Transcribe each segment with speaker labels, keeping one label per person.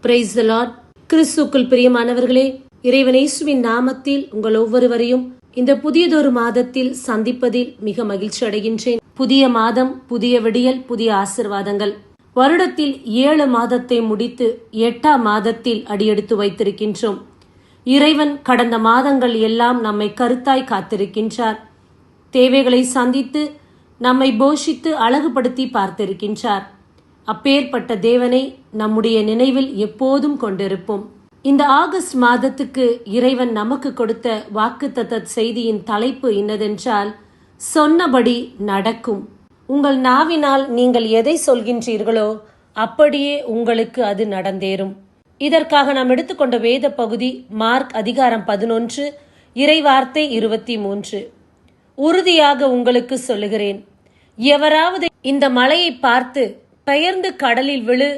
Speaker 1: Price Lord கிறிஸ்துக்குள் பிரியமானவர்களே இறைவனேசுவின் நாமத்தில் உங்கள் ஒவ்வொருவரையும் இந்த புதியதொரு மாதத்தில் சந்திப்பதில் மிக மகிழ்ச்சி அடைகின்றேன். புதிய மாதம் புதிய விடியல் புதிய ஆசிர்வாதங்கள். வருடத்தில் ஏழு மாதத்தை முடித்து எட்டாம் மாதத்தில் அடியெடுத்து வைத்திருக்கின்றோம். இறைவன் கடந்த மாதங்கள் எல்லாம் நம்மை கருத்தாய் காத்திருக்கின்றார். தேவைகளை சந்தித்து நம்மை போஷித்து அழகுபடுத்தி பார்த்திருக்கின்றார். அப்பேற்பட்ட தேவனை நம்முடைய நினைவில் எப்போதும் கொண்டிருப்போம். இந்த ஆகஸ்ட் மாதத்துக்கு இறைவன் நமக்கு கொடுத்த வாக்குத்தத்த செய்தியின் தலைப்பு என்னதென்றால் சொன்னபடி நடக்கும். உங்கள் நாவினால் நீங்கள் எதை சொல்கின்றீர்களோ அப்படியே உங்களுக்கு அது நடந்தேறும். இதற்காக நாம் எடுத்துக்கொண்ட வேத பகுதி மார்க் அதிகாரம் பதினொன்று இறைவார்த்தை இருபத்தி மூன்று உறுதியாக உங்களுக்கு சொல்லுகிறேன். எவராவது இந்த மலையை பார்த்து பெயர்ந்து கடலில் விழு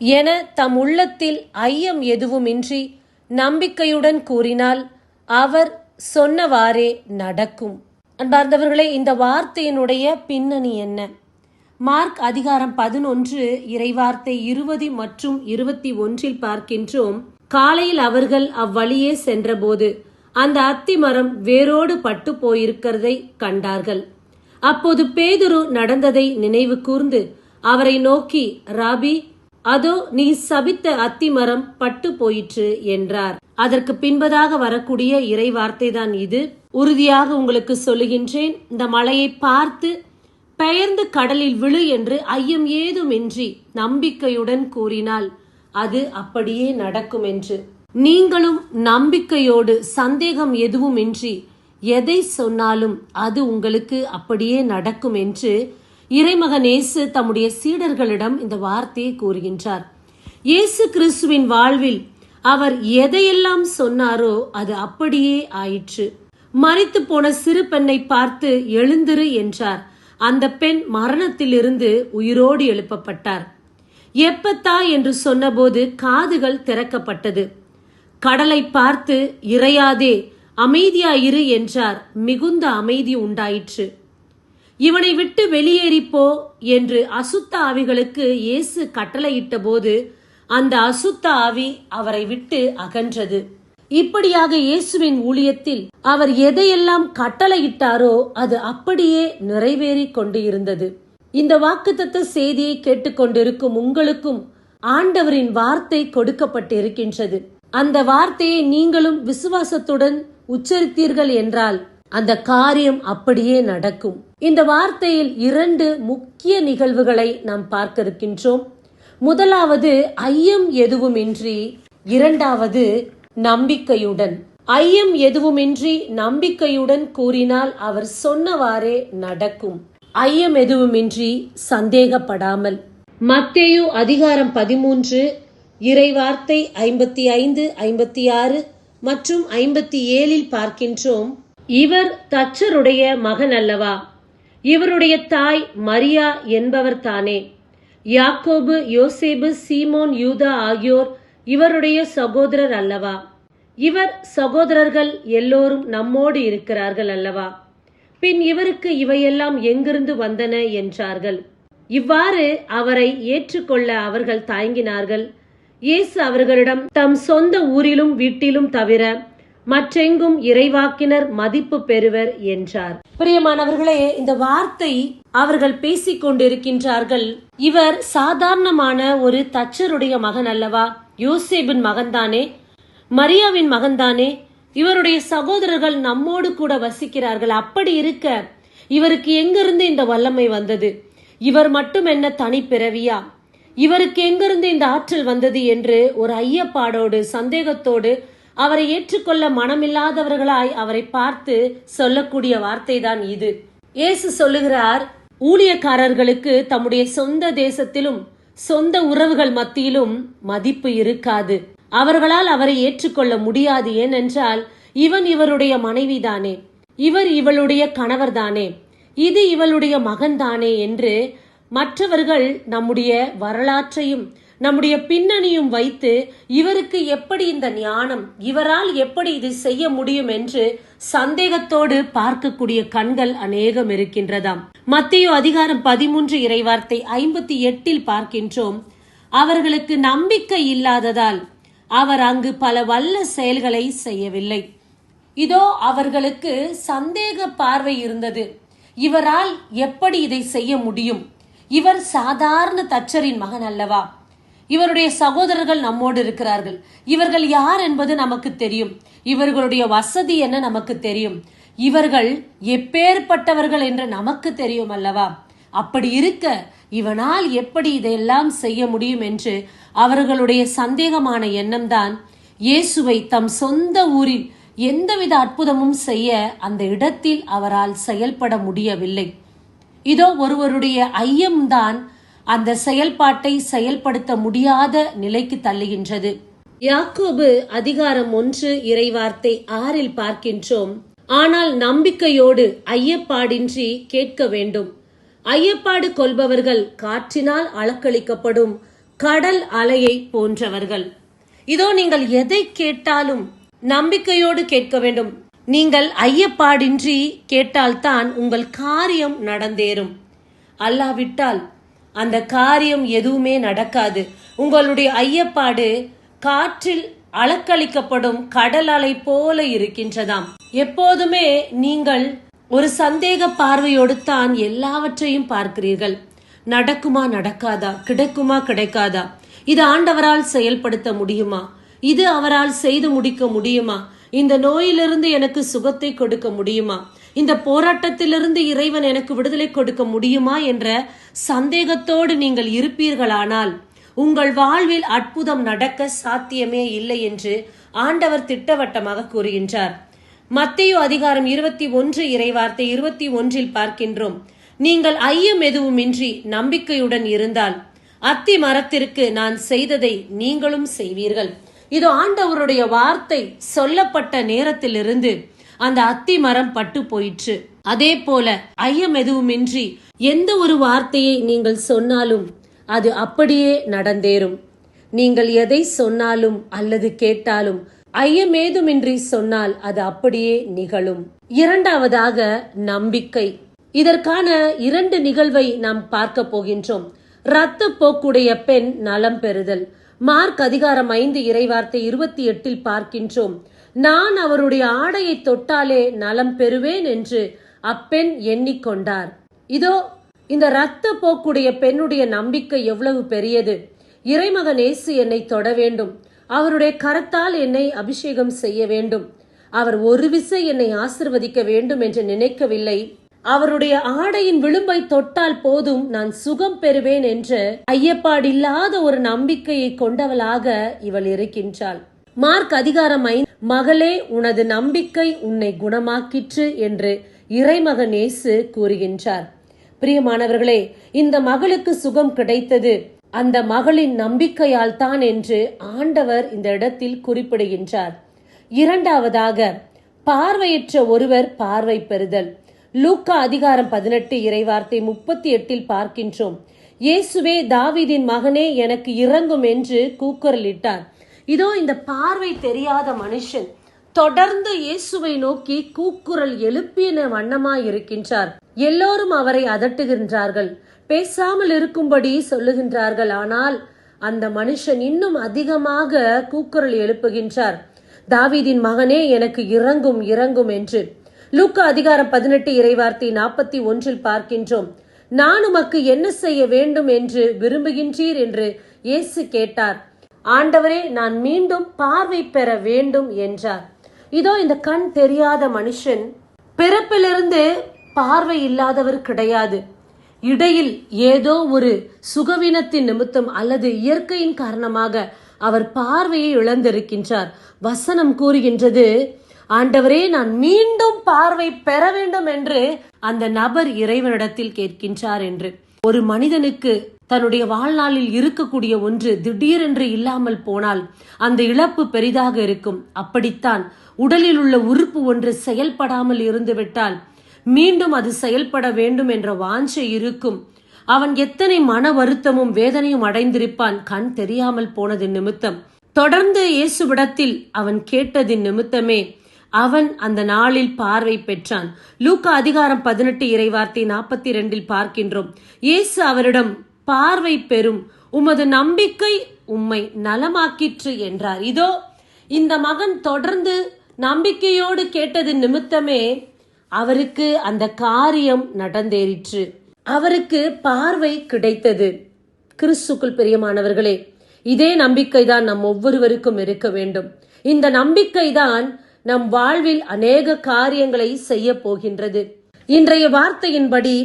Speaker 1: என தம் உள்ளத்தில் ஐயம் எதுவுமின்றி நம்பிக்கையுடன் கூறினால் அவர் சொன்னவாறே நடக்கும். அன்பார்ந்தவர்களே இந்த வார்த்தையினுடைய பின்னணி என்ன? மார்க் அதிகாரம் பதினொன்று இறைவார்த்தை இருபது மற்றும் இருபத்தி ஒன்றில் பார்க்கின்றோம். காலையில் அவர்கள் அவ்வழியே சென்றபோது அந்த அத்தி மரம் வேரோடு பட்டு போயிருக்கிறதை கண்டார்கள். அப்போது பேதுரு நடந்ததை நினைவு கூர்ந்து அவரை நோக்கி ராபி அதோ நீ சபித்த அத்திமரம் பட்டு போயிற்று என்றார். அதற்கு பின்பதாக வரக்கூடிய இறை வார்த்தைதான் இது. உறுதியாக உங்களுக்கு சொல்லுகின்றேன் இந்த மலையை பார்த்து பெயர்ந்து கடலில் விழு என்று ஐயம் ஏதுமின்றி நம்பிக்கையுடன் கூறினால் அது அப்படியே நடக்கும் என்று நீங்களும் நம்பிக்கையோடு சந்தேகம் எதுவுமின்றி எதை சொன்னாலும் அது உங்களுக்கு அப்படியே நடக்கும் என்று இறைமகன் இயேசு தம்முடைய சீடர்களிடம் இந்த வார்த்தையை கூறுகின்றார். இயேசு கிறிஸ்துவின் வாழ்வில் அவர் எதையெல்லாம் சொன்னாரோ அது அப்படியே ஆயிற்று. மறித்து போன சிறு பெண்ணை பார்த்து எழுந்திரு என்றார். அந்த பெண் மரணத்திலிருந்து உயிரோடு எழுப்பப்பட்டார். எப்பத்தா என்று சொன்னபோது காதுகள் திறக்கப்பட்டது. கடலை பார்த்து இறையாதே அமைதியாயிரு என்றார். மிகுந்த அமைதி உண்டாயிற்று. இவனை விட்டு வெளியேறிப்போ என்று அசுத்த ஆவிகளுக்கு இயேசு கட்டளையிட்ட போது அந்த அசுத்த ஆவி அவரை விட்டு அகன்றது. இப்படியாக இயேசுவின் ஊழியத்தில் அவர் எதையெல்லாம் கட்டளையிட்டாரோ அது அப்படியே நிறைவேறி கொண்டு இருந்தது இந்த வாக்குத்தத்த செய்தியை கேட்டுக்கொண்டிருக்கும் உங்களுக்கும் ஆண்டவரின் வார்த்தை கொடுக்கப்பட்டிருக்கின்றது. அந்த வார்த்தையை நீங்களும் விசுவாசத்துடன் உச்சரித்தீர்கள் என்றால் அந்த காரியம் அப்படியே நடக்கும். இந்த வார்த்தையில் இரண்டு முக்கிய நிகழ்வுகளை நாம் பார்க்க இருக்கின்றோம் முதலாவது ஐயம் எதுவுமின்றி இரண்டாவது நம்பிக்கையுடன். ஐயம் எதுவுமின்றி நம்பிக்கையுடன் கூறினால் அவர் சொன்னவாறே நடக்கும். ஐயம் எதுவுமின்றி சந்தேகப்படாமல். மத்தேயு அதிகாரம் பதிமூன்று இறைவார்த்தை ஐம்பத்தி ஐந்து ஐம்பத்தி ஆறு மற்றும் ஐம்பத்தி ஏழில் பார்க்கின்றோம். இவர் தச்சருடைய மகன் அல்லவா? இவருடைய தாய் மரியா என்பவர் தானே. யாக்கோபு யோசேபு சீமோன் யூதா ஆகியோர் இவருடைய சகோதரர் அல்லவா? இவர் சகோதரர்கள் எல்லோரும் நம்மோடு இருக்கிறார்கள் அல்லவா? பின் இவருக்கு இவையெல்லாம் எங்கிருந்து வந்தன என்றார்கள். இவ்வாறு அவரை ஏற்றுக்கொள்ள அவர்கள் தயங்கினார்கள். இயேசு அவர்களிடம் தம் சொந்த ஊரிலும் வீட்டிலும் தவிர மற்றெங்கும் இறைவாக்கினர் மதிப்பு பெறுவர் என்றார். பிரியமானவர்களே இந்த வார்த்தை அவர்கள் பேசிக் கொண்டிருக்கின்றார்கள். இவர் சாதாரணமான ஒரு தச்சருடைய மகன் அல்லவா? யோசேபின் மகன்தானே? மரியாவின் மகன்தானே? இவருடைய சகோதரர்கள் நம்மோடு கூட வசிக்கிறார்கள். அப்படி இருக்க இவருக்கு எங்கிருந்து இந்த வல்லமை வந்தது? இவர் மட்டும் என்ன தனி பிறவியா? இவருக்கு எங்கிருந்து இந்த ஆற்றல் வந்தது என்று ஒரு ஐயப்பாடோடு சந்தேகத்தோடு அவரை ஏற்றுக்கொள்ள மனமில்லாதவர்களாய் அவரை பார்த்து சொல்லக்கூடிய வார்த்தைதான் இது. இயேசு சொல்லுகிறார் ஊழியக்காரர்களுக்கு தம்முடைய சொந்த தேசத்திலும் சொந்த உறவுகள் மத்தியிலும் மதிப்பு இருக்காது. அவர்களால் அவரை ஏற்றுக்கொள்ள முடியாது. ஏனென்றால் இவன் இவருடைய மனைவிதானே. இவர் இவளுடைய கணவர்தானே. இது இவளுடைய மகன்தானே என்று மற்றவர்கள் நம்முடைய வரலாற்றையும் நம்முடைய பின்னணியும் வைத்து இவருக்கு எப்படி இந்த ஞானம் இவரால் எப்படி இது செய்ய முடியும் என்று சந்தேகத்தோடு பார்க்கக்கூடிய கண்கள் அநேகம் இருக்கின்றதாம். மத்திய அதிகாரம் பதிமூன்று இறைவார்த்தை ஐம்பத்தி எட்டில் பார்க்கின்றோம். அவர்களுக்கு நம்பிக்கை இல்லாததால் அவர் அங்கு பல வல்ல செயல்களை செய்யவில்லை. இதோ அவர்களுக்கு சந்தேக பார்வை இருந்தது. இவரால் எப்படி இதை செய்ய முடியும்? இவர் சாதாரண தச்சரின் மகன் அல்லவா? இவருடைய சகோதரர்கள் நம்மோடு இருக்கிறார்கள். இவர்கள் யார் என்பது நமக்கு தெரியும். இவர்களுடைய வசதி என்ன நமக்கு தெரியும். இவர்கள் எப்பேற்பட்டவர்கள் என்று நமக்கு தெரியும் அல்லவா? அப்படி இருக்க இவனால் எப்படி இதையெல்லாம் செய்ய முடியும் என்று அவர்களுடைய சந்தேகமான எண்ணம்தான் இயேசுவை தம் சொந்த ஊரில் எந்தவித அற்புதமும் செய்ய அந்த இடத்தில் அவரால் செயல்பட முடியவில்லை. இதோ ஒருவருடைய ஐயம்தான் அந்த செயல்பாட்டை செயல்படுத்த முடியாத நிலைக்கு தள்ளுகின்றது. யாக்கோபு அதிகாரம் ஒன்று இறைவார்த்தை ஆறில் பார்க்கின்றோம். ஆனால் நம்பிக்கையோடு ஐயப்பாடின்றி கேட்க வேண்டும். ஐயப்பாடு கொள்பவர்கள் காற்றினால் அளக்களிக்கப்படும் கடல் அலையை போன்றவர்கள். இதோ நீங்கள் எதை கேட்டாலும் நம்பிக்கையோடு கேட்க வேண்டும். நீங்கள் ஐயப்பாடின்றி கேட்டால்தான் உங்கள் காரியம் நடந்தேறும். அல்லாவிட்டால் அந்த காரியம் எதுவுமே நடக்காது. உங்களுடைய ஐயப்பாடு காற்றில் அளக்களிக்கப்படும் கடல் அலை போல இருக்கின்றதாம். எப்போதுமே நீங்கள் ஒரு சந்தேக பார்வையோடு தான் எல்லாவற்றையும் பார்க்கிறீர்கள். நடக்குமா நடக்காதா? கிடைக்குமா கிடைக்காதா? இது ஆண்டவரால் செயல்படுத்த முடியுமா? இது அவரால் செய்து முடிக்க முடியுமா? இந்த நோயிலிருந்து எனக்கு சுகத்தை கொடுக்க முடியுமா? இந்த போராட்டத்திலிருந்து இறைவன் எனக்கு விடுதலை கொடுக்க முடியுமா என்ற சந்தேகத்தோடு நீங்கள் இருப்பீர்களானால் உங்கள் வாழ்வில் அற்புதம் நடக்க சாத்தியமே இல்லை என்று ஆண்டவர் திட்டவட்டமாக கூறுகின்றார். மத்தியோ அதிகாரம் இருபத்தி ஒன்று இறைவார்த்தை இருபத்தி ஒன்றில் பார்க்கின்றோம். நீங்கள் ஐயம் எதுவுமின்றி நம்பிக்கையுடன் இருந்தால் அத்தி மரத்திற்கு நான் செய்ததை நீங்களும் செய்வீர்கள். இது ஆண்டவருடைய வார்த்தை சொல்லப்பட்ட நேரத்திலிருந்து அந்த அத்தி மரம் பட்டு போயிற்று. அதே போல ஐயம் எதுவுமின்றி எந்த ஒரு வார்த்தையை நீங்கள் சொன்னாலும் அது அப்படியே நடந்தேறும். நீங்கள் எதை சொன்னாலும் அல்லது கேட்டாலும் ஐயமேதுமின்றி சொன்னால் அது அப்படியே நிகழும். இரண்டாவதாக நம்பிக்கை. இதற்கான இரண்டு நிகழ்வை நாம் பார்க்க போகின்றோம். இரத்த போக்குடைய பெண் நலம் பெறுதல். மார்க் அதிகாரம் ஐந்து இறைவார்த்தை இருபத்தி எட்டில் பார்க்கின்றோம். நான் அவருடைய ஆடையை தொட்டாலே நலம் பெறுவேன் என்று அப்பெண் எண்ணிக்கொண்டார். இதோ இந்த இரத்த போக்குடைய பெண்ணுடைய நம்பிக்கை எவ்வளவு பெரியது. இறைமகன் இயேசு என்னை தொட வேண்டும். அவருடைய கரத்தால் என்னை அபிஷேகம் செய்ய வேண்டும். அவர் ஒரு விசை என்னை ஆசிர்வதிக்க வேண்டும் என்று நினைக்கவில்லை. அவருடைய ஆடையின் விளிம்பை தொட்டால் போதும் நான் சுகம் பெறுவேன் என்ற ஐயப்பாடில்லாத ஒரு நம்பிக்கையை கொண்டவளாக இவள் இருக்கின்றாள். மார்க் அதிகாரம் மகளே உனது நம்பிக்கை உன்னை குணமாக்கிற்று என்று இறைமகன் இயேசு கூறுகின்றார். பிரியமானவர்களே இந்த மகளுக்கு சுகம் கிடைத்தது. அந்த மகளின் நம்பிக்கையால் தான் என்று ஆண்டவர் இந்த இடத்தில் குறிப்பிடுகின்றார். இரண்டாவதாக பார்வையற்ற ஒருவர் பார்வை பெறுதல். லூக்கா அதிகாரம் பதினெட்டு இறைவார்த்தை முப்பத்தி எட்டில் பார்க்கின்றோம். இயேசுவே தாவிதின் மகனே எனக்கு இறங்கும் என்று கூக்குரலிட்டார். இதோ இந்த பார்வை தெரியாத மனுஷன் தொடர்ந்து இயேசுவை நோக்கி கூக்குரல் எழுப்பின வண்ணமாய் இருக்கின்றார் எல்லோரும் அவரை அதட்டுகின்றார்கள். பேசாமல் இருக்கும்படி சொல்லுகின்றார்கள். ஆனால் அந்த மனுஷன் இன்னும் அதிகமாக கூக்குரல் எழுப்புகின்றார். தாவீதின் மகனே எனக்கு இறங்கும் இறங்கும் என்று. லூக்கா அதிகாரம் பதினெட்டு இறைவார்த்தை நாற்பத்தி ஒன்றில் பார்க்கின்றோம். நான் உமக்கு என்ன செய்ய வேண்டும் என்று விரும்புகின்றீர் என்று இயேசு கேட்டார். ஆண்டவரே நான் மீண்டும் பார்வை பெற வேண்டும் என்றார். இதோ இந்த கண் தெரியாத மனுஷன் பிறப்பிலிருந்து பார்வை இல்லாதவர் கிடையாது. இடையில் ஏதோ ஒரு சுகவீனத்தின் நிமித்தம் அல்லது இயற்கையின் காரணமாக அவர் பார்வையை இழந்திருக்கின்றார். வசனம் கூறுகின்றது ஆண்டவரே நான் மீண்டும் பார்வை பெற வேண்டும் என்று அந்த நபர் இறைவனிடத்தில் கேட்கின்றார் என்று. ஒரு மனிதனுக்கு தன்னுடைய வாழ்நாளில் இருக்கக்கூடிய ஒன்று திடீரென்று இல்லாமல் போனால் அந்த இழப்பு பெரிதாக இருக்கும். அப்படித்தான் உடலில் உள்ள உறுப்பு ஒன்று செயல்படாமல் இருந்துவிட்டால் மீண்டும் அது செயல்பட வேண்டும் என்ற வாஞ்சை இருக்கும். அவன் எத்தனை மன வருத்தமும் வேதனையும் அடைந்திருப்பான் கண் தெரியாமல் போனதின் நிமித்தம். தொடர்ந்து இயேசுவிடத்தில் அவன் கேட்டதின் நிமித்தமே அவன் அந்த நாளில் பார்வை பெற்றான். லூக்கா அதிகாரம் பதினெட்டு இறைவார்த்தை நாற்பத்தி ரெண்டில் பார்க்கின்றோம். இயேசு அவரிடம் பார்வை பெறும். உமது நம்பிக்கை உம்மை நலமாக்கிற்று என்றார். இதோ இந்த மகன் தொடர்ந்து நம்பிக்கையோடு கேட்டது நிமித்தமே அவருக்கு அந்த காரியம் நடந்தேறிற்று. அவருக்கு பார்வை கிடைத்தது. கிறிஸ்துக்குள் பிரியமானவர்களே இதே நம்பிக்கைதான் நம் ஒவ்வொருவருக்கும் இருக்க வேண்டும். இந்த நம்பிக்கைதான் நம் வாழ்வில் அநேக காரியங்களை செய்ய போகின்றது. இன்றைய வார்த்தையின்படி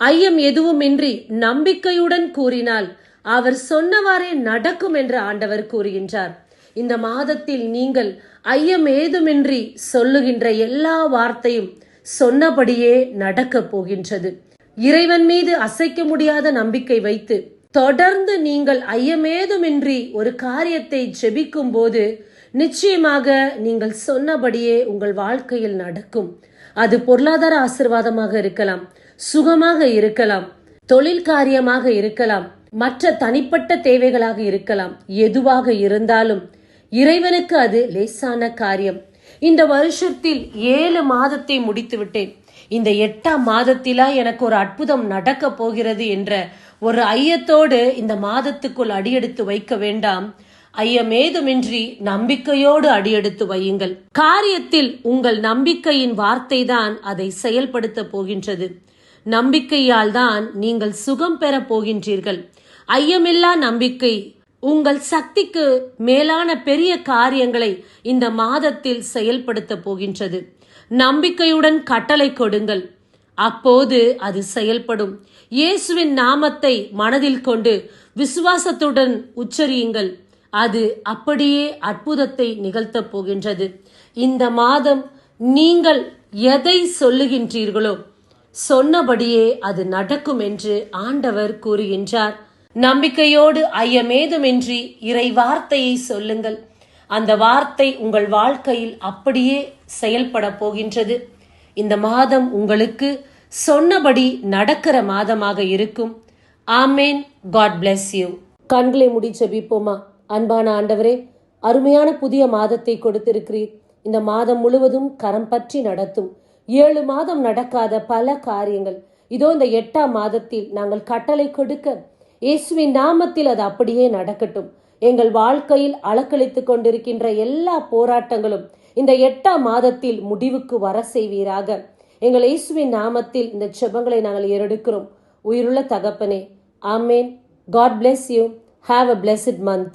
Speaker 1: ஐயம் எதுவுமின்றி நம்பிக்கையுடன் கூறினால் அவர் சொன்னவாறே நடக்கும் என்று ஆண்டவர் கூறுகின்றார். இந்த மாதத்தில் நீங்கள் ஐயம் ஏதுமின்றி சொல்லுகின்ற எல்லா வார்த்தையும் சொன்னபடியே நடக்கப் போகின்றது. இறைவன் மீது அசைக்க முடியாத நம்பிக்கை வைத்து தொடர்ந்து நீங்கள் ஐயமேதுமின்றி ஒரு காரியத்தை ஜெபிக்கும் போது நிச்சயமாக நீங்கள் சொன்னபடியே உங்கள் வாழ்க்கையில் நடக்கும். அது பொருளாதார ஆசிர்வாதமாக இருக்கலாம். சுகமாக இருக்கலாம் தொழில் காரியமாக இருக்கலாம் மற்ற தனிப்பட்ட தேவைகளாக இருக்கலாம். எதுவாக இருந்தாலும் இறைவனுக்கு அது லேசான காரியம். இந்த வருஷத்தில் ஏழு மாதத்தை முடித்து விட்டேன் இந்த எட்டாம் மாதத்திலா எனக்கு ஒரு அற்புதம் நடக்க போகிறது என்ற ஒரு ஐயத்தோடு இந்த மாதத்துக்குள் அடியெடுத்து வைக்க வேண்டாம். ஐயமேதுமின்றி நம்பிக்கையோடு அடியெடுத்து வையுங்கள். காரியத்தில் உங்கள் நம்பிக்கையின் வார்த்தைதான் அதை செயல்படுத்த போகின்றது. நம்பிக்கையால் தான் நீங்கள் சுகம் பெற போகின்றீர்கள். ஐயமில்லா நம்பிக்கை உங்கள் சக்திக்கு மேலான பெரிய காரியங்களை இந்த மாதத்தில் செயல்படுத்த போகின்றது. நம்பிக்கையுடன் கட்டளை கொடுங்கள். அப்போது அது செயல்படும். இயேசுவின் நாமத்தை மனதில் கொண்டு விசுவாசத்துடன் உச்சரியுங்கள். அது அப்படியே அற்புதத்தை நிகழ்த்தப் போகின்றது. இந்த மாதம் நீங்கள் எதை சொல்லுகின்றீர்களோ சொன்னபடியே அது நடக்கும் என்று ஆண்டவர் கூறுகின்றார். நம்பிக்கையோடு ஐயமேதுமின்றி இறை வார்த்தையை சொல்லுங்கள். அந்த வார்த்தை உங்கள் வாழ்க்கையில் அப்படியே செயல்பட போகின்றது. இந்த மாதம் உங்களுக்கு சொன்னபடி நடக்கிற மாதமாக இருக்கும். ஆமேன். God bless you. கண்களை முடி ஜெபிப்போமா? அன்பான ஆண்டவரே அருமையான புதிய மாதத்தை கொடுத்திருக்கிறீர். இந்த மாதம் முழுவதும் கரம் பற்றி நடத்தும். ஏழு மாதம் நடக்காத பல காரியங்கள். இதோ இந்த எட்டாம் மாதத்தில் நாங்கள் கட்டளை கொடுக்க இயேசுவின் நாமத்தில் அது அப்படியே நடக்கட்டும். எங்கள் வாழ்க்கையில் அலக்களித்துக் கொண்டிருக்கின்ற எல்லா போராட்டங்களும் இந்த எட்டாம் மாதத்தில் முடிவுக்கு வர செய்வீராக. எங்கள் இயேசுவின் நாமத்தில் இந்த செபங்களை நாங்கள் ஏறெடுக்கிறோம். உயிருள்ள தகப்பனே amen. God bless you have a blessed month